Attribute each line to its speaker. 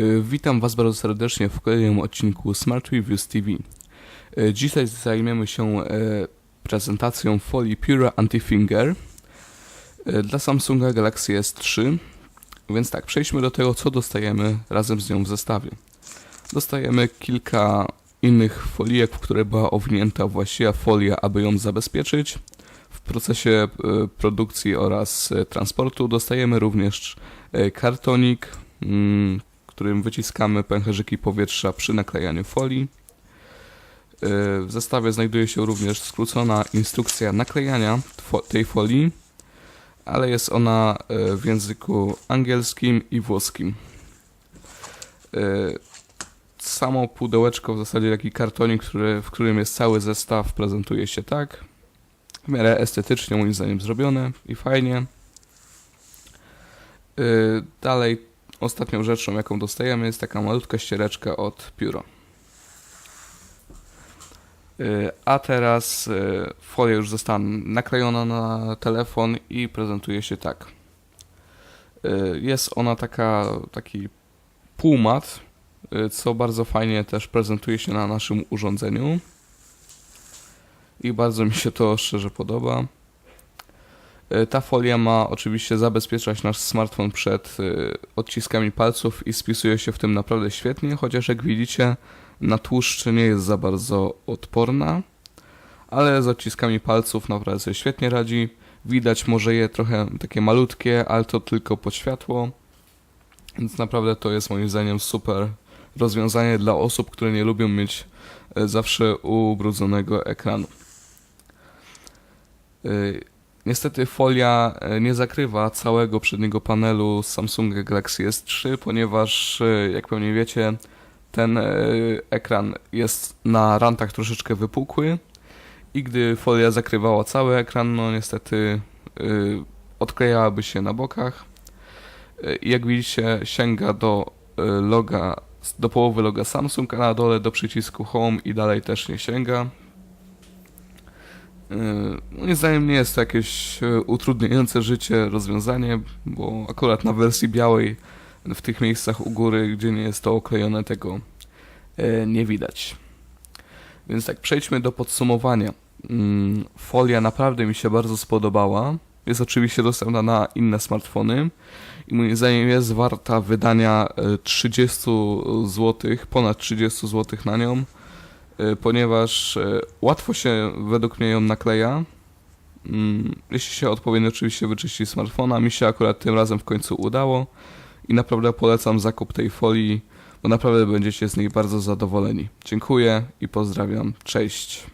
Speaker 1: Y, Witam Was bardzo serdecznie w kolejnym odcinku Smart Reviews TV. Y, Dzisiaj zajmiemy się e, prezentacją folii Pura Anti-Finger dla Samsunga Galaxy S3. Więc tak, przejdźmy do tego, co dostajemy razem z nią w zestawie. Dostajemy kilka innych folijek, w które była owinięta właściwa folia, aby ją zabezpieczyć. W procesie produkcji oraz transportu dostajemy również kartonik, mm, którym wyciskamy pęcherzyki powietrza przy naklejaniu folii. Yy, W zestawie znajduje się również skrócona instrukcja naklejania tej folii, ale jest ona yy, w języku angielskim i włoskim. Yy, Samo pudełeczko, w zasadzie taki kartonik, który, w którym jest cały zestaw, prezentuje się tak. W miarę estetycznie moim zdaniem zrobione i fajnie. Dalej ostatnią rzeczą, jaką dostajemy, jest taka malutka ściereczka od Puro. Y, A teraz y, folia już została naklejona na telefon i prezentuje się tak. Y, Jest ona taka, taki półmat, co bardzo fajnie też prezentuje się na naszym urządzeniu. I bardzo mi się to szczerze podoba. Y, Ta folia ma oczywiście zabezpieczać nasz smartfon przed y, odciskami palców i spisuje się w tym naprawdę świetnie, chociaż jak widzicie na tłuszcz nie jest za bardzo odporna, ale z odciskami palców naprawdę sobie świetnie radzi. Widać może je trochę takie malutkie, ale to tylko pod światło, więc naprawdę to jest moim zdaniem super rozwiązanie dla osób, które nie lubią mieć y, zawsze ubrudzonego ekranu. Niestety folia e, nie zakrywa całego przedniego panelu Samsunga Galaxy S3, ponieważ e, jak pewnie wiecie, ten e, ekran jest na rantach troszeczkę wypukły i gdy folia zakrywała cały ekran, no niestety odklejałaby się na bokach. Jak widzicie, sięga do loga, do połowy loga Samsung, a na dole do przycisku Home i dalej też nie sięga. Yy, Moim zdaniem nie jest to jakieś e, utrudniające życie rozwiązanie, bo akurat na wersji białej w tych miejscach u góry, gdzie nie jest to oklejone, tego e, nie widać. Więc tak, przejdźmy do podsumowania. Mm, Folia naprawdę mi się bardzo spodobała. Jest oczywiście dostępna na inne smartfony i moim zdaniem jest warta wydania e, 30 zł, ponad 30 zł na nią ponieważ y, łatwo się według mnie ją nakleja. Mm, Jeśli się odpowiednio oczywiście wyczyści smartfona, mi się akurat tym razem w końcu udało i naprawdę polecam zakup tej folii, bo naprawdę będziecie z niej bardzo zadowoleni. Dziękuję i pozdrawiam. Cześć.